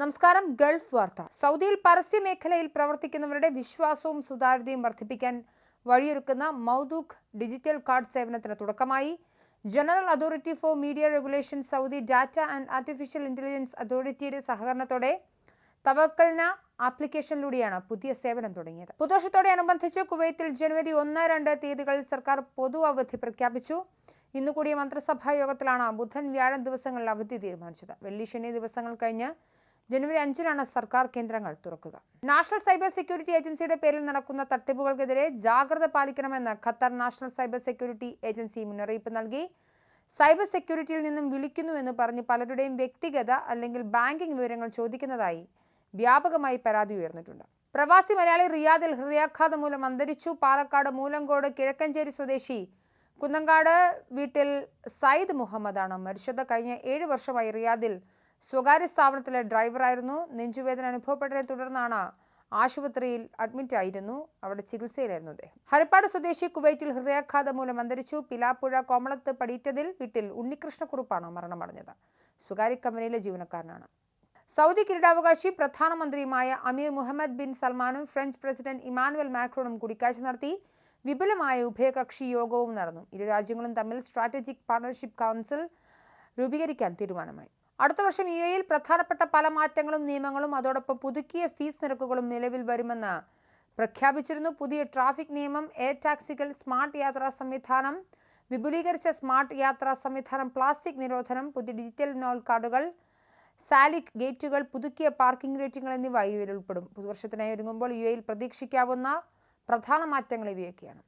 നമസ്കാരം. ഗൾഫ് വാർത്ത. സൗദിയിൽ പരസ്യ മേഖലയിൽ പ്രവർത്തിക്കുന്നവരുടെ വിശ്വാസവും സുതാര്യതയും വർദ്ധിപ്പിക്കാൻ വഴിയൊരുക്കുന്ന മൗദൂഖ് ഡിജിറ്റൽ കാർഡ് സേവനത്തിന് തുടക്കമായി. General Authority for Media Regulation Saudi Data and Artificial Intelligence അതോറിറ്റിയുടെ സഹകരണത്തോടെ തവക്കൽന ആപ്ലിക്കേഷനിലൂടെയാണ് പുതിയ സേവനം തുടങ്ങിയത്. പുതുവർഷത്തോടനുബന്ധിച്ച് കുവൈത്തിൽ ജനുവരി ഒന്ന് രണ്ട് തീയതികളിൽ സർക്കാർ പൊതു അവധി പ്രഖ്യാപിച്ചു. ഇന്ന് കൂടിയ മന്ത്രിസഭാ യോഗത്തിലാണ് ബുധൻ വ്യാഴം ദിവസങ്ങളിൽ അവധി തീരുമാനിച്ചത്. വെള്ളി ശനി ദിവസങ്ങൾ കഴിഞ്ഞ് ജനുവരി അഞ്ചിനാണ് സർക്കാർ കേന്ദ്രങ്ങൾ തുറക്കുക. നാഷണൽ സൈബർ സെക്യൂരിറ്റി ഏജൻസിയുടെ പേരിൽ നടക്കുന്ന തട്ടിപ്പുകൾക്കെതിരെ ജാഗ്രത പാലിക്കണമെന്ന് Qatar National Cyber Security Agency മുന്നറിയിപ്പ് നൽകി. സൈബർ സെക്യൂരിറ്റിയിൽ നിന്നും വിളിക്കുന്നുവെന്ന് പറഞ്ഞ് പലരുടെയും വ്യക്തിഗത അല്ലെങ്കിൽ ബാങ്കിംഗ് വിവരങ്ങൾ ചോദിക്കുന്നതായി വ്യാപകമായി പരാതി ഉയർന്നിട്ടുണ്ട്. പ്രവാസി മലയാളി റിയാദിൽ ഹൃദയാഘാതം മൂലം അന്തരിച്ചു. പാലക്കാട് മൂലങ്കോട് കിഴക്കഞ്ചേരി സ്വദേശി കുന്നങ്കാട് വീട്ടിൽ സയ്യിദ് മുഹമ്മദാണ് മരിച്ചത്. കഴിഞ്ഞ ഏഴ് വർഷമായി റിയാദിൽ സ്വകാര്യ സ്ഥാപനത്തിലെ ഡ്രൈവറായിരുന്നു. നെഞ്ചുവേദന അനുഭവപ്പെട്ടതിനെ തുടർന്നാണ് ആശുപത്രിയിൽ അഡ്മിറ്റ് ആയിരുന്നു. അവിടെ ചികിത്സയിലായിരുന്നു അദ്ദേഹം. ഹരിപ്പാട് സ്വദേശി കുവൈറ്റിൽ ഹൃദയാഘാതം മൂലം അന്തരിച്ചു. പിലാപ്പുഴ കോമളത്ത് പടിയിട്ടതിൽ വീട്ടിൽ ഉണ്ണികൃഷ്ണക്കുറുപ്പാണ് മരണമടഞ്ഞത്. സ്വകാര്യ കമ്പനിയിലെ ജീവനക്കാരനാണ്. സൗദി കിരീടാവകാശി പ്രധാനമന്ത്രിയുമായ അമീർ മുഹമ്മദ് ബിൻ സൽമാനും ഫ്രഞ്ച് പ്രസിഡന്റ് ഇമാനുവൽ മാക്രോണും കൂടിക്കാഴ്ച നടത്തി. വിപുലമായ ഉഭയകക്ഷി യോഗവും നടന്നു. ഇരു രാജ്യങ്ങളും തമ്മിൽ സ്ട്രാറ്റജിക് പാർട്ണർഷിപ്പ് കൗൺസിൽ രൂപീകരിക്കാൻ തീരുമാനമായി. അടുത്ത വർഷം യു എയിൽ പ്രധാനപ്പെട്ട പല മാറ്റങ്ങളും നിയമങ്ങളും അതോടൊപ്പം പുതുക്കിയ ഫീസ് നിരക്കുകളും നിലവിൽ വരുമെന്ന് പ്രഖ്യാപിച്ചിരുന്നു. പുതിയ ട്രാഫിക് നിയമം എയർ ടാക്സികൾ സ്മാർട്ട് യാത്രാ സംവിധാനം വിപുലീകരിച്ച സ്മാർട്ട് യാത്രാ സംവിധാനം പ്ലാസ്റ്റിക് നിരോധനം പുതിയ ഡിജിറ്റൽ നോൾ കാർഡുകൾ സാലിക് ഗേറ്റുകൾ പുതുക്കിയ പാർക്കിംഗ് റേറ്റിംഗ് എന്നിവ യു എയിൽ ഉൾപ്പെടും. പുതുവർഷത്തിനായി ഒരുങ്ങുമ്പോൾ യു എയിൽ പ്രതീക്ഷിക്കാവുന്ന പ്രധാന മാറ്റങ്ങൾ ഇവയൊക്കെയാണ്.